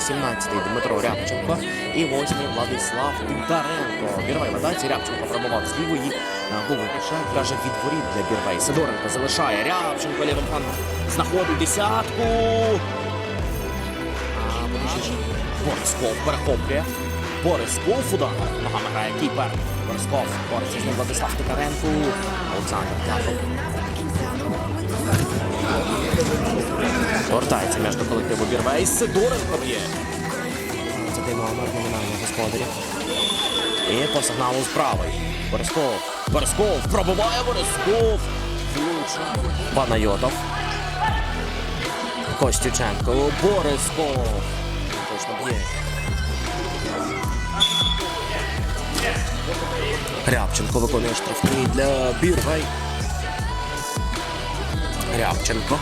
17-й Дмитро Рябченко і 8-й Владислав Тимдаренко. Бірвей атаці Рябченко пробував з лівої. Був Шайк каже від воріт для Бірвей. Сидоренко залишає. Рябченко лівим флангом знаходить десятку. Борисков перехоплює. Борисков удар. Ногами грає кіпер. Борисков. Бореться з ним Владислав Тикаренко. Олександр Тяжов. Повертається м'яч до колективу Бірвей. Сидоренко б'є. Це дивно номінального господаря. І по сигналу правий. Борисков. Борисков. Пробиває Борисков. Панайотов. Костюченко. Борисков. Точно б'є. Рябченко виконує штрафний для Бірвей. Рябченко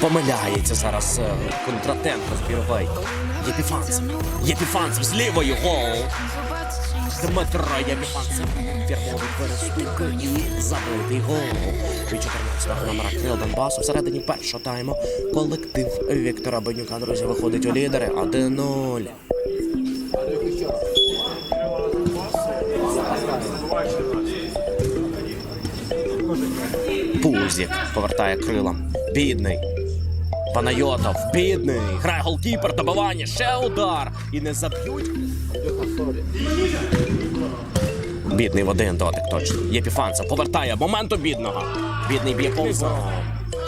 помиляється зараз е, контратент з Бірвей. Єпіфанцев. Єпіфанцев з лівою гол. Дмитро Єпіфанцев. Фірмовий переступив і забитий гол. Від 14-го номера Крил Донбасу всередині першого тайму колектив Віктора Бенюка, друзі, виходить у лідери 1-0. Пузік повертає крилом бідний. Панайотов, бідний. Грає голкіпер, добивання, ще удар. І не заб'ють. Бідний в один дотик точно. Єпіфанса повертає моменту бідного. Бідний б'є повзом.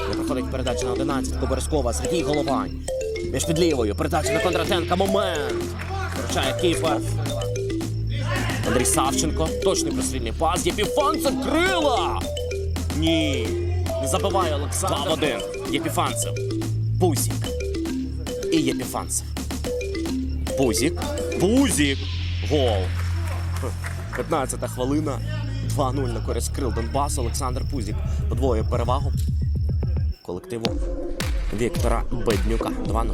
Не проходить передача на 11. Коберськова, Сергій Головань. Між під лівою. Передача на Кондратенка. Момент. Вручає кіпер. Андрій Савченко. Точний прострільний пас. Єпіфанса крила. Ні. Забиває Олександр. 2 в 1. Єпіфанцев. Бузік. І Єпіфанцев. Бузік. Бузік. Гол. 15-та хвилина. 2-0 на користь крил Донбасу. Олександр Пузік подвоює перевагу колективу Віктора Беднюка. 2-0.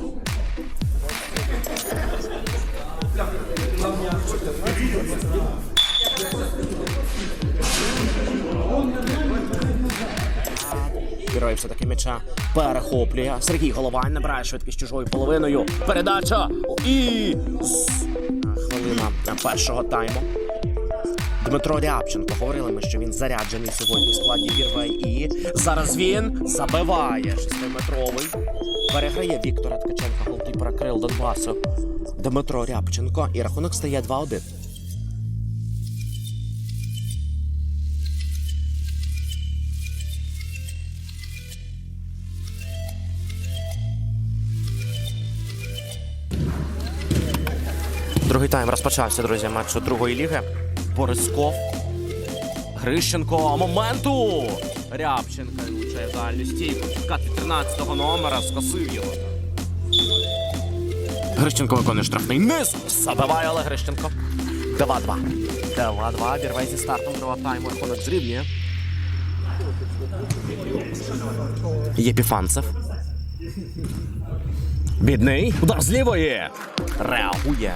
Thank you. Герой все-таки меча перехоплює. Сергій Головань набирає швидкість чужою половиною. Передача і хвилина першого тайму. Дмитро Рябченко говорили ми, що він заряджений сьогодні в складі Вірвей. І зараз він забиває шестиметровий. Переграє Віктора Ткаченка голкіпера Крил Донбасу. Дмитро Рябченко і рахунок стає 2-1. Другий тайм розпочався, друзі. матчу другої ліги. Борисков. Грищенко. Моменту! Рябченка влучає дальню стійку. Кат 13-го номера скосив його. Грищенко виконує штрафний низ. Забиває але Грищенко. 2-2. 2-2. Бірвей зі стартом другого тайму. Рахунок зрівнює. Єпіфанцев. Бідний. Удар з лівої. Реагує.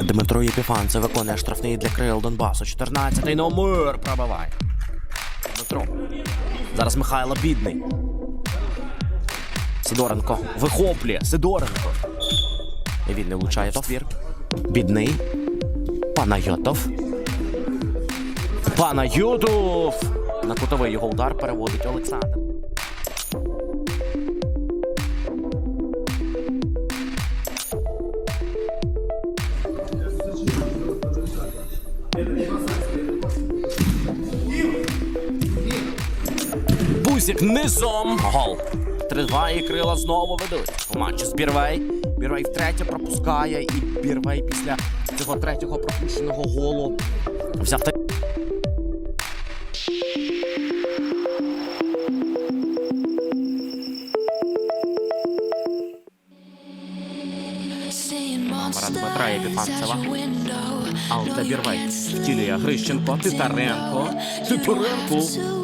Дмитро Єпіфанцев виконує штрафний для крил Донбасу. 14-й номер пробиває. Дмитро. Зараз Михайло бідний. Сидоренко вихоплює. Сидоренко. І Він не влучає Твір. Бідний. Панайотов. Панайотов. На кутовий його удар переводить Олександр. Зігзік низом. Гол. 3 крила знову ведуть. У матчі з Бірвей. Бірвей втретє пропускає. І Бірвей після цього третього пропущеного голу взяв та. Марат Петра і Епіфанцева. Алта Бірвей втілює Грищенко, Титаренко. Титаренко.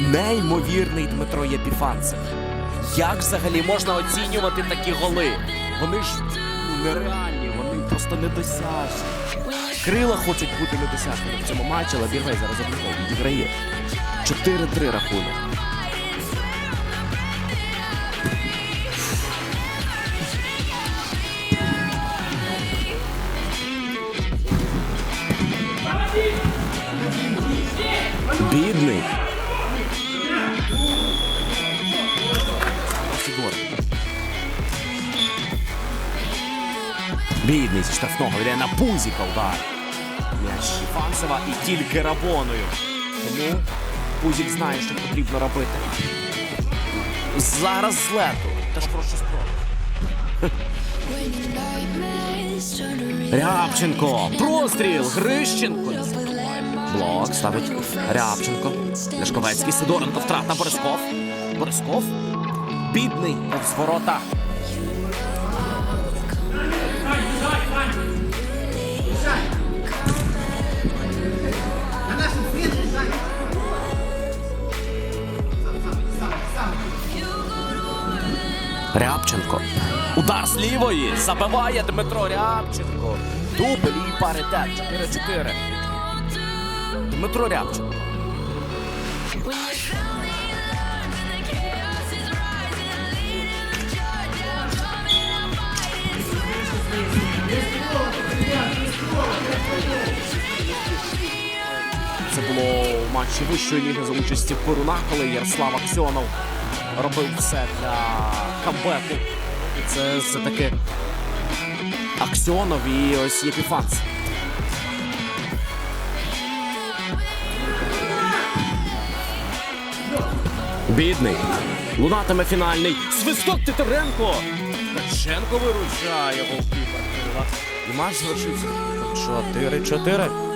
неймовірний Дмитро Єпіфанцев. Як взагалі можна оцінювати такі голи? Вони ж нереальні, вони просто недосяжні. Крила хочуть бути недосяжними в цьому матчі, але Біргай зараз обіграє, відіграє. 4-3 рахунок. Бідний. Бідний зі штрафного йде на пузіка удар. М'яч Фанцева і тільки рабоною. Тому Пузік знає, що потрібно робити. Зараз злету. Та ж прошу спробу. Рябченко. Простріл. Грищенко. Блок ставить Рябченко. Ляшковецький Сидоренко. Втрата Борисков. Борисков. Бідний повз ворота. Рябченко. Удар з лівої. Забиває Дмитро Рябченко. Дубль і паритет. 4-4. Дмитро Рябченко. Це було в матчі вищої ліги за участі Перуна, коли Ярослав Аксьонов робив все для камбеку. І це все-таки Аксьонов і ось Єпіфанц. Бідний. Лунатиме фінальний. Свисток Титаренко. Ткаченко виручає голкіпер. І матч завершився. 4-4.